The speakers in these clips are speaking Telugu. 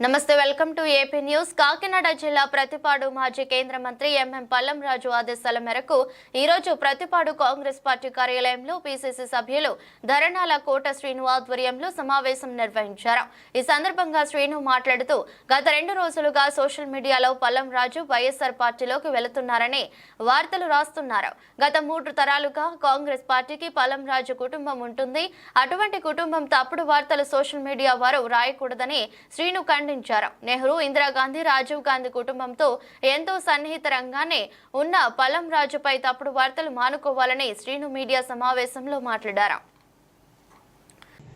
నమస్తే welcome to AP news. Kakinada జిల్లా ప్రతిపాడు మాజీ కేంద్ర మంత్రి ఎంఎం పల్లంరాజు ఆదేశాల మేరకు ఈ రోజు ప్రతిపాడు కాంగ్రెస్ పార్టీ కార్యాలయంలో పీసీసీ సభ్యులు ధరణాల కోట శ్రీను ఆధ్వర్యంలో సమావేశం నిర్వహించారు. ఈ సందర్భంగా శ్రీను మాట్లాడుతూ గత రెండు రోజులుగా సోషల్ మీడియాలో పల్లంరాజు వైఎస్ఆర్ పార్టీలోకి వెళుతున్నారని వార్తలు రాస్తున్నారు. గత మూడు తరాలుగా కాంగ్రెస్ పార్టీకి పల్లంరాజు కుటుంబం ఉంటుంది. అటువంటి కుటుంబం తప్పుడు వార్తలు సోషల్ మీడియా వారు రాయకూడదని శ్రీను ఖండించారు. నెహ్రూ ఇందిరాగాంధీ రాజీవ్ గాంధీ కుటుంబంతో ఎంతో సన్నిహితరంగానే ఉన్న పలం రాజుపై తప్పుడు వార్తలు మానుకోవాలని శ్రీను మీడియా సమావేశంలో మాట్లాడారు.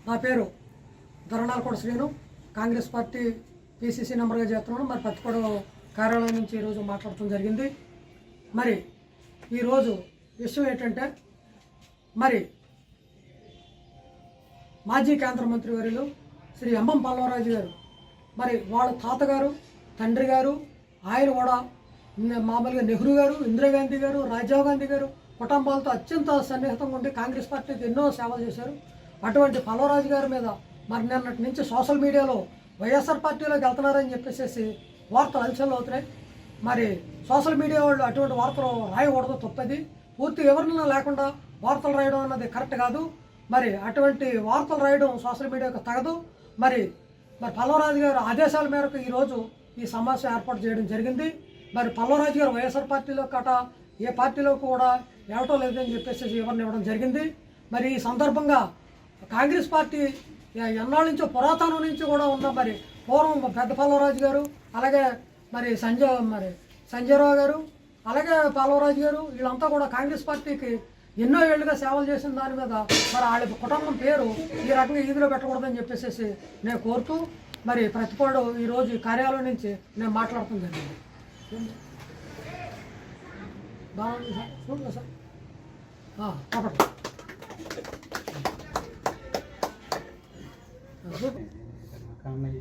నా పేరు ధరణాలకోట శ్రీను. కాంగ్రెస్ పార్టీ పిసిసి నెంబర్గా చేస్తున్నాను. మరి పత్తికొడ కార్యాలయం నుంచి ఈరోజు మాట్లాడటం జరిగింది. మరి ఈరోజు విషయం ఏంటంటే మరి మాజీ కేంద్ర మంత్రి వర్యులు శ్రీ ఎంఎం పల్లవరాజు గారు మరి వాళ్ళ తాతగారు తండ్రి గారు ఆయన కూడా మామూలుగా నెహ్రూ గారు ఇందిరాగాంధీ గారు రాజీవ్ గాంధీ గారు కుటుంబాలతో అత్యంత సన్నిహితంగా ఉండి కాంగ్రెస్ పార్టీకి ఎన్నో సేవలు చేశారు. అటువంటి పల్లవరాజు గారి మీద మరి నిన్నటి నుంచి సోషల్ మీడియాలో వైఎస్ఆర్ పార్టీలోకి వెళ్తున్నారని చెప్పేసి వార్తలు అలసలు అవుతున్నాయి. మరి సోషల్ మీడియా వాళ్ళు అటువంటి వార్తలు రాయకూడదు తప్పది. పూర్తి వివరణ లేకుండా వార్తలు రాయడం అన్నది కరెక్ట్ కాదు. మరి అటువంటి వార్తలు రాయడం సోషల్ మీడియాకు తగదు. మరి మరి పల్లవరాజు గారు ఆదేశాల మేరకు ఈరోజు ఈ సమావేశం ఏర్పాటు చేయడం జరిగింది. మరి పల్లవరాజు గారు వైఎస్ఆర్ పార్టీలో కట ఏ పార్టీలో కూడా ఇవ్వటం లేదని చెప్పేసి వివరణ ఇవ్వడం జరిగింది. మరి ఈ సందర్భంగా కాంగ్రెస్ పార్టీ ఎన్నాళ్ళ నుంచో పురాతనం నుంచి కూడా ఉన్న మరి పూర్వం పెద్ద పల్లవరాజు గారు అలాగే మరి సంజయ్ మరి సంజయరావు గారు అలాగే పల్లవరాజు గారు వీళ్ళంతా కూడా కాంగ్రెస్ పార్టీకి ఎన్నో ఏళ్ళుగా సేవలు చేసిన దాని మీద మరి వాళ్ళ కుటుంబం పేరు ఈ రకంగా ఈదిలో పెట్టకూడదని చెప్పేసి నేను కోరుతూ మరి ప్రతిపాడు ఈరోజు ఈ కార్యాలయం నుంచి నేను మాట్లాడటం జరిగింది. బాగుంది సార్. చూడండి సార్. చూడండి